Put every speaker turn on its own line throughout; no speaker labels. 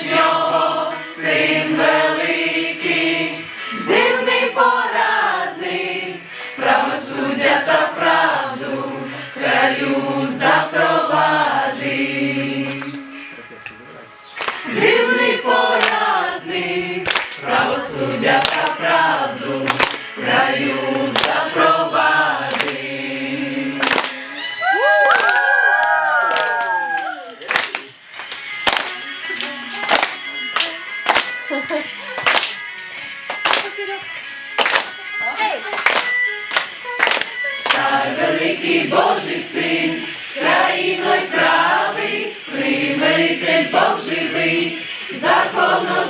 вічного, син великий, дивний порадник, правосуддя та правду краю запровадить. Дивний порадник, правосуддя та правду краю запровадить. Поперед. Хай великий Божий син, країною править, великий Бог живий, законодавець,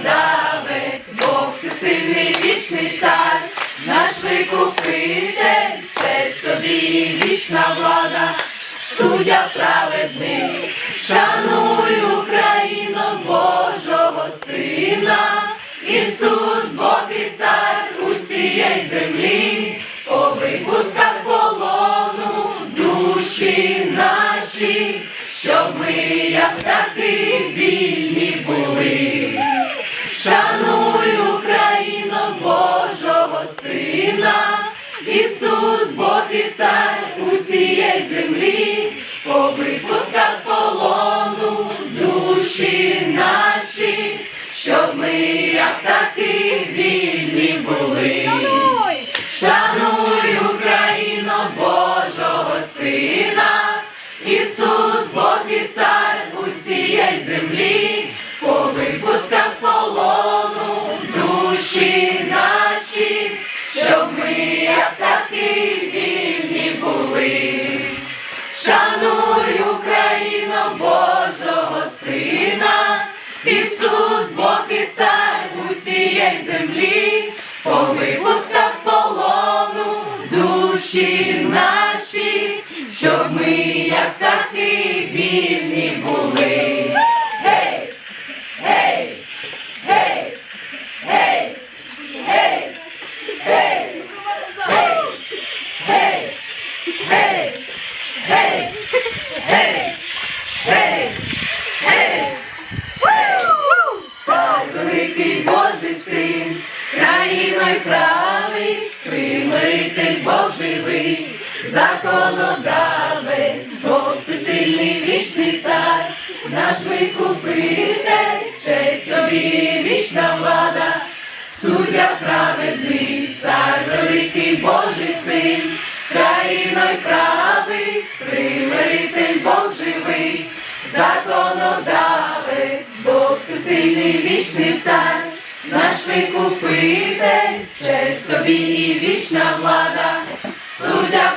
Бог всесильний вічний цар, наш викупитель, честь тобі вічна влада, суддя праведний, шаную. Ми, як птахи, вільні були. Шануй Україну Божого Сина, Ісус, Бог і цар усієї землі, повипуска з полону душі наші, щоб ми, як таки, вільні були. Як таки, вільні були. Шануй Україну Божого Сина, Ісус, Бог і цар усієї землі, по країною править, примиритель Бог живий, законодавець, Бог всесильний вічний цар, наш викупитель, честь тобі вічна влада, суддя праведний, цар великий Божий син, країною править, примиритель Бог живий, законодавець, Бог всесильний вічний цар, наш викупитель, честь тобі і вічна влада, суддя